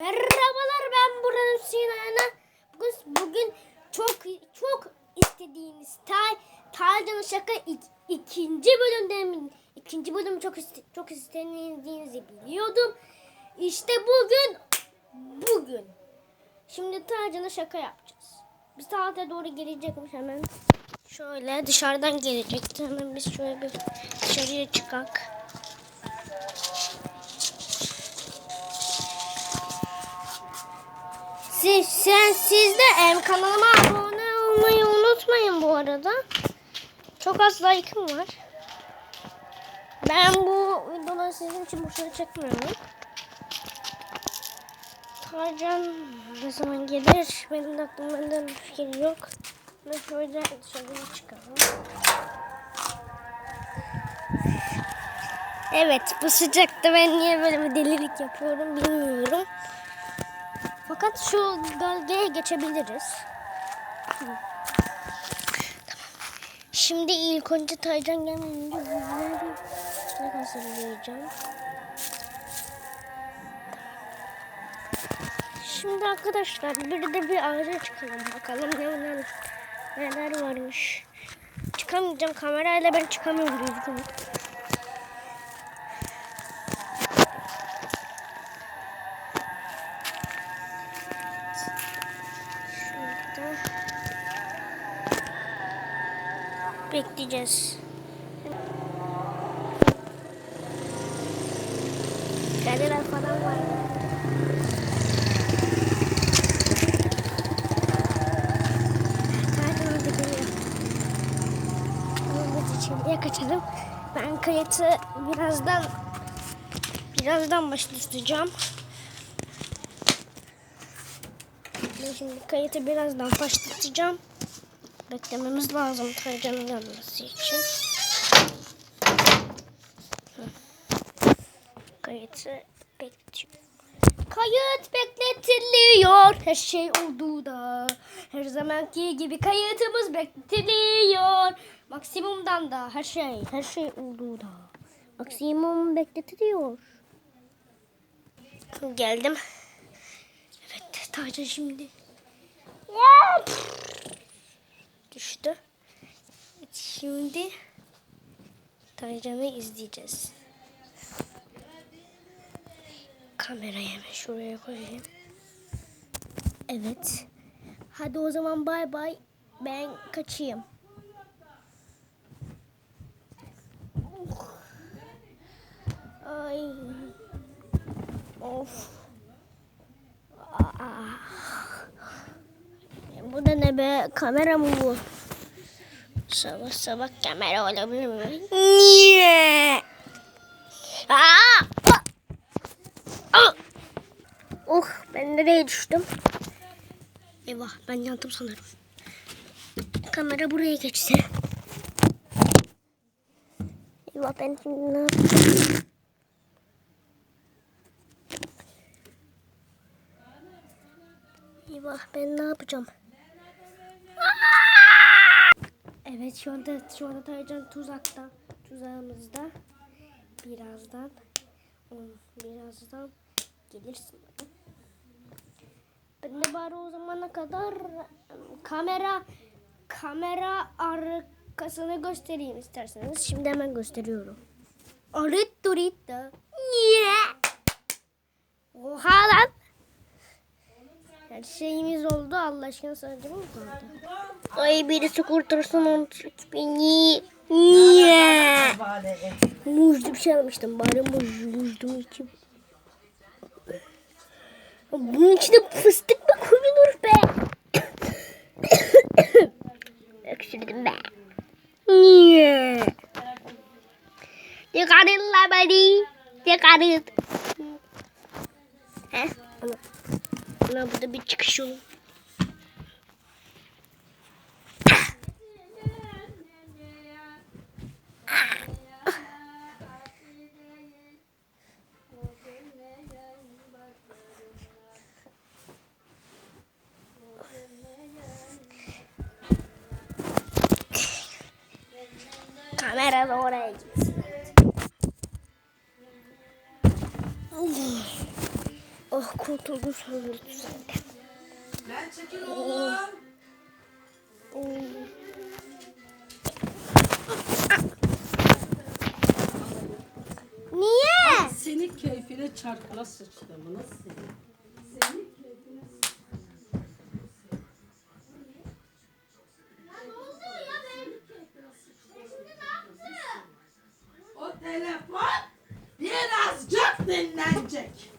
Merhabalar ben buranın Sinan'a. Bugün, bugün çok çok istediğiniz Tay Taycan'ın şaka ik- ikinci bölümde ikinci bölüm çok iste, çok istediğinizi biliyordum. İşte bugün bugün. Şimdi Taycan'a şaka yapacağız. Bir saate doğru gelecekmiş hemen. Şöyle dışarıdan gelecekti. Hemen biz şöyle bir dışarıya çıkak. Siz, sen, siz de em, kanalıma abone olmayı unutmayın bu arada. Çok az like'ım var. Ben bu videoları sizin için boşuna çekmiyorum. Tarcan ne zaman gelir? Benim de aklımda bir fikir yok. Ve şöyle dışarıya çıkalım. Evet bu sıcakta ben niye böyle bir delilik yapıyorum bilmiyorum. Fakat şu gölgeye geçebiliriz. Tamam. Şimdi ilk önce Taycan güzel bir sıcak hazırlayacağım. Şimdi arkadaşlar bir de bir ağaca çıkalım. Bakalım ne neler, neler varmış. Çıkamayacağım kamerayla ben çıkamıyorum düzgün. Bekleyeceğiz. Kediler falan var. İçeriye kaçalım. Ben kayıtı birazdan birazdan başlatacağım. Ben şimdi kayıtı birazdan başlatacağım. Beklememiz lazım Taycan'ın gelmesi için. Kayıtı bekliyor. Kayıt bekletiliyor. Her şey oldu da. Her zamanki gibi kayıtımız bekletiliyor. Maksimumdan da her şey, her şey oldu da. Maksimum bekletiliyor. Geldim. Evet, Taycan şimdi. Hop! Düştü. Şimdi Taycan'ı izleyeceğiz. Kamerayı hemen şuraya koyayım. Evet. Hadi o zaman bay bay. Ben kaçayım. Ay. Of. Aa. Bu da ne be? Kamera mı bu? Sabah sabah kamera olabilir mi? Niye? Aa! Aa! Oh ben nereye düştüm? Eyvah ben yandım sanırım. Kamera buraya geçse. Eyvah ben şimdi ne yapacağım? Eyvah ben ne yapacağım? Evet şu anda şu anda Taycan tuzakta. Tuzağımızda. Birazdan birazdan gelirsin. Ben de bari o zamana kadar kamera kamera arkasını göstereyim isterseniz. Şimdi hemen gösteriyorum. Arit durit da. Niye? Oha lan. Her şeyimiz oldu. Allah aşkına sadece mı kaldı? Ay birisi kurtarsın beni. Niye? Muzlu bir şey almıştım. Bari muz, muzlu için. Bunun içine fıstık mı koyulur be? Öksürdüm be. Niye? Çıkarın la beni. Çıkarın. Heh. Ana. Ana burada bir çıkış yolu. Da oraya gitsin. Oh, söndürdü zaten. Lan çekil oğlum. Niye? Senin keyfine çarkla sıçtı bunu seni. Dinlenecek.